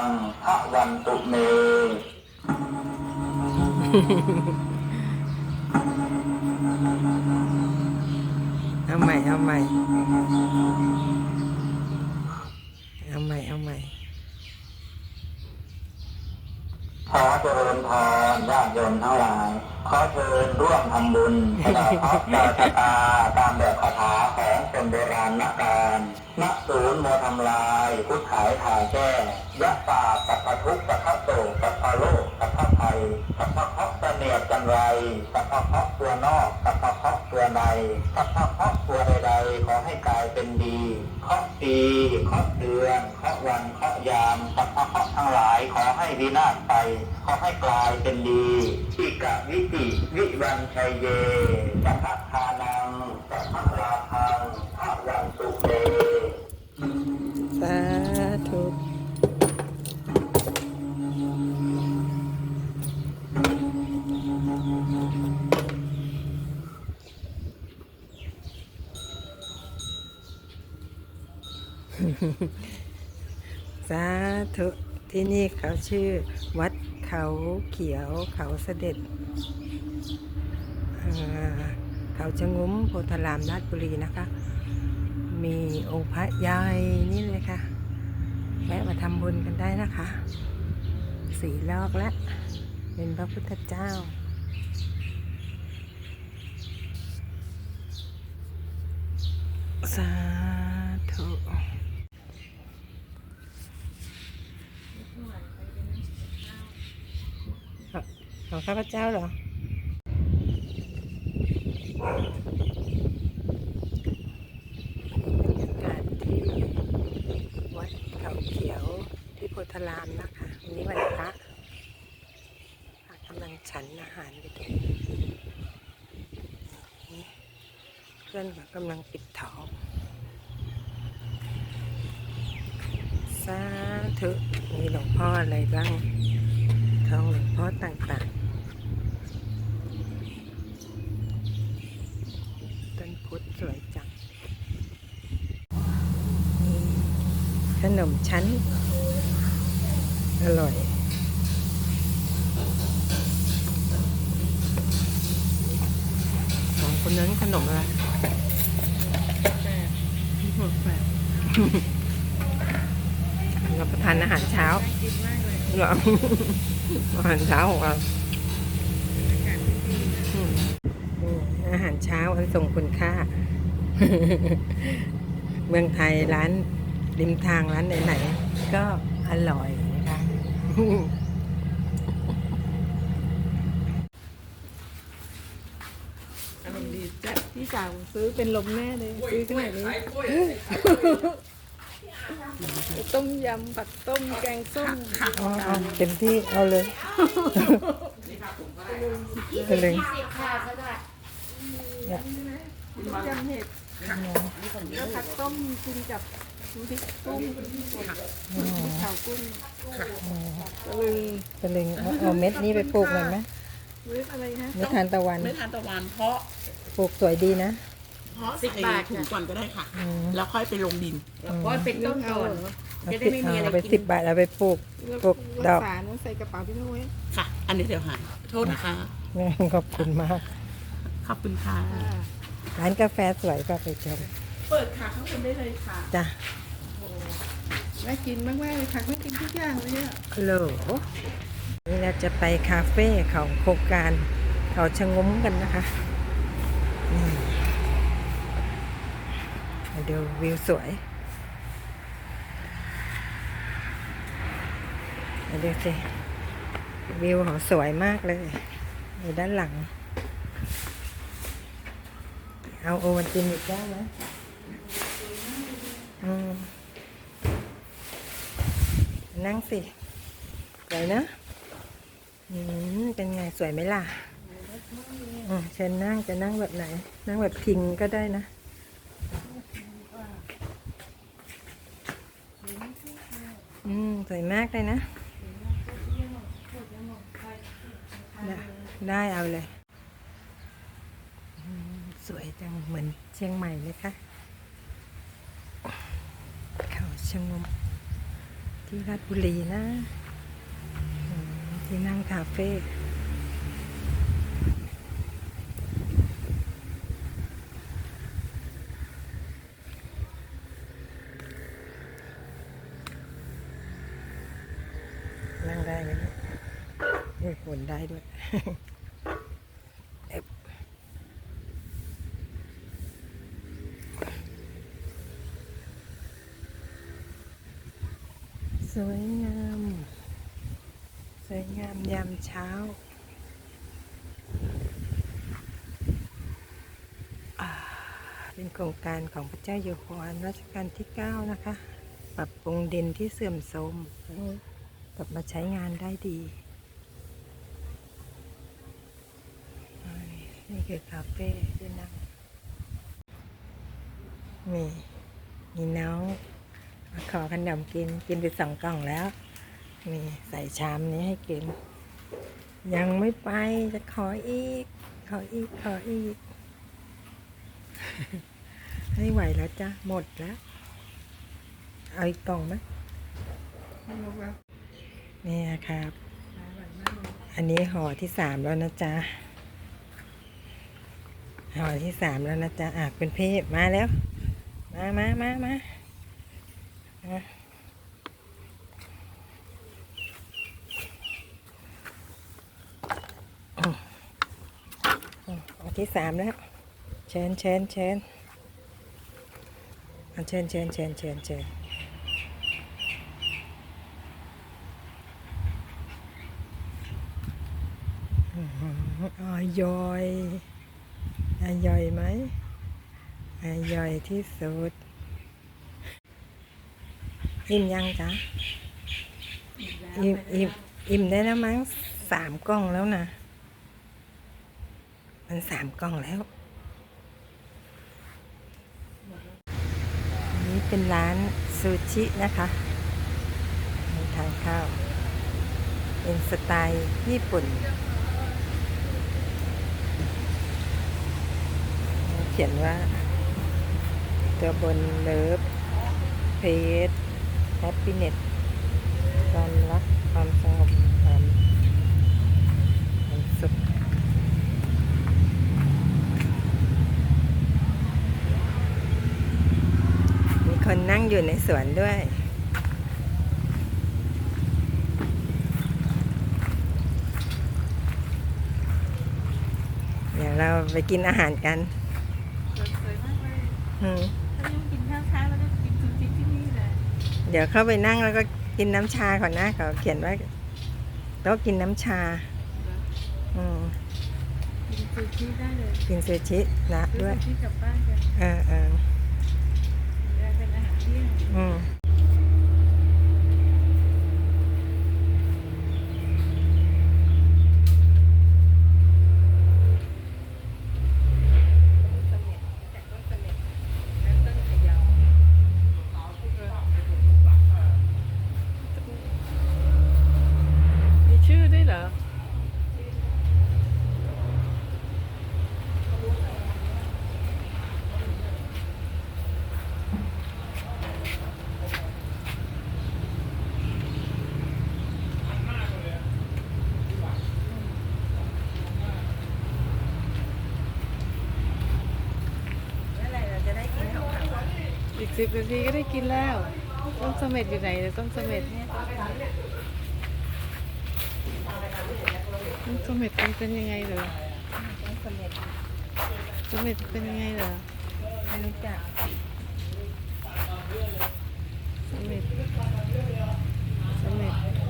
อังพระวันตุเม เอาใหม่ เอาใหม่ เอาใหม่ เอาใหม่ ขอเจริญพรญาติโยมทั้งหลาย ขอเชิญร่วมทำบุญสละพระจาชะตาตามแบบคาถาของคนโบราณนักการ ณศูนย์โมทำลาย พุทธขายถ่ายแก้ยะปาปัปปะทุกข์ปัปปะโศกปัปปะโลกปัปปะภัยปัปปะเพาะเสนียดจันไรปัปปะเพาะตัวนอกปัปปะเพาะตัวในปัปปะเพาะตัวใดๆขอให้กลายเป็นดีเคาะปีเคาะเดือนเคาะวันเคาะยามปัปปะเพาะทั้งหลายขอให้วินาศไปขอให้กลายเป็นดีอิกะวิติวิวันชัยเยสัพพะ สาธุที่นี่เขาชื่อวัดเขาเขียวเขาเสด็จ เขาชะงุ้มโพธารามราชบุรีนะคะ มีองค์พระใหญ่นี่เลยค่ะแวะมาทำบุญกันได้นะคะสี่ลอกแล้วเป็นพระพุทธเจ้า สาธุ ของข้าพเจ้าเหรอ บรรยากาศที่วัดเขาเขียวที่โพธารามนะคะ วันนี้วันพระพระกำลังฉันอาหารอยู่ตรงนี้เพื่อนก็กำลังปิดทองสาธุมีหลวงพ่ออะไรบ้างทองหลวงพ่อต่างๆ ต้นพุทธสวยจัง ขนมชั้น อร่อยสองคนนั้นขนมอะไรรับประทานอาหารเช้าเหรออาหารเช้าของเราอืมอาหารเช้าอันทรงคุณค่า เมืองไทยร้าน ริมทางร้านไหนๆก็อร่อยนะคะอารมณ์ดีจัดพี่สาวซื้อเป็นลมแน่เลย ซื้อขนาดนี้ต้มยำผัดต้มแกงส้มเอาเอาเต็มที่เอาเลยไปเลยยำเห็ดแล้วผัดต้มกินกับน้ำ พริกกุ้งข่าวกุ้งตะลึงไปเลยเอาเอาเม็ดนี้ไปปลูกหน่อยไหมหรืออะไรฮะเม็ดทานตะวัน ไม่ทานตะวันเพราะปลูกสวยดีนะ เพราะสิบบาทถุงค่ะก่อนก็ได้ค่ะ อืม แล้วค่อยไปลงดินก็เป็นต้นก่อนเอาสิเอาไปสิบบาทเอาไปปลูก ปลูกดรัอกกษาต้องใส่กระเป๋าพี่นุ้ยค่ะ อันนี้เดี๋ยวหายโทษนะคะขอบคุณมาก ขอบคุณค่ะ ร้านกาแฟสวยก็ไปชมเปิดค่ะข้างบนได้เลยค่ะ จ้ะ แม่กินมากๆเลยค่ะแม่กินทุกอย่างเลยอะฮัลโหลนี่เราจะไปคาเฟ่ของโครงการเขาชะงมกันนะคะนี่มาดูวิวสวยมาดูสิวิวเขาสวยมากเลยอยู่ด้านหลัง เอาโอวันตินอีกแก้วไหมอืม นั่งสิสวยนะอืมเป็นไงสวยไหมล่ะอะเชิญนั่งจะนั่งแบบไหน นั่งแบบพิงก็ได้นะอืมสวยมากเลยนะ ได้ได้เอาเลยอืมสวยจังเหมือนเชียงใหม่เลยค่ะเขาชะงม ที่ราชบุรีนะ ที่นั่งคาเฟ่นั่งได้ไหมเนี่ยโอ้ยหมุนได้ด้วย เอ๊บสวยงาม สวยงามยาม เช้าเป็นโครงการของพระเจ้าอยู่หัวรัชกาลที่ 9 นะคะ ปรับปรุงดินที่เสื่อมโทรมกลับมาใช้งานได้ดี นี่คือคาเฟ่ที่นั่งมีมีน้องมาขอขนมกิน กินไปสองกล่องแล้ว มีใส่ชามนี้ให้กิน ยังไม่ไปจะขออีก ขออีก ขออีกไม่ไหวแล้วจ้ะ หมดแล้ว เอาอีกกล่องไหมนี่ครับ อันนี้ห่อที่สามแล้วนะจ๊ะห่อที่สามแล้วนะจ๊ะอะเป็นเพศมาแล้ว มามามามามาอืมอืมห่อ ที่สามแล้ว เชิญเชิญเชิญอะเชิญเชิญเชิญเชิญเชิญอืมอ๋อย่อยอร่อยไหมอร่อยที่สุดอิ่มยังจ๊ะอิ่มอิ่มอิ่มได้แล้วมั้งสามกล่องแล้วนะ มันสามกล่องแล้วอันนี้เป็นร้านซูชินะคะมีทานข้าว เป็นสไตล์ญี่ปุ่น เขียนว่า ตัวบนเลิฟเพจแฮปปี้เน็ตความรักความสงบความความสุขมี คนนั่งอยู่ในสวนด้วย เดี๋ยวเราไปกินอาหารกันสวยมากเลยอืมถ้ายังกินข้าวเช้าแล้วก็กินซูชิที่นี่เลยเดี๋ยวเข้าไปนั่งแล้วก็กินน้ำชาก่อนนะเขาเขียนว่าโต๊ะกินน้ำชา อืมกินซูชิได้เลยกินซูชินะซื้อด้วยซูชิกลับบ้านกัน เออเออ ได้เป็นอาหารเที่ยง อืม嗯มีชื่อด้วยเหรอ เมื่อไหร่เราจะได้กินของเขา อีก สิบนาทีก็ได้กินแล้ว ต้นเสม็ดอยู่ไหนเดี๋ยวต้นเสม็ดเนี่ยต้นเสม็ดมันเป็นยังไงเหรอต้องสำเร็จเสม็ดเป็นยังไงเหรอไม่รู้จักสมเสม็ด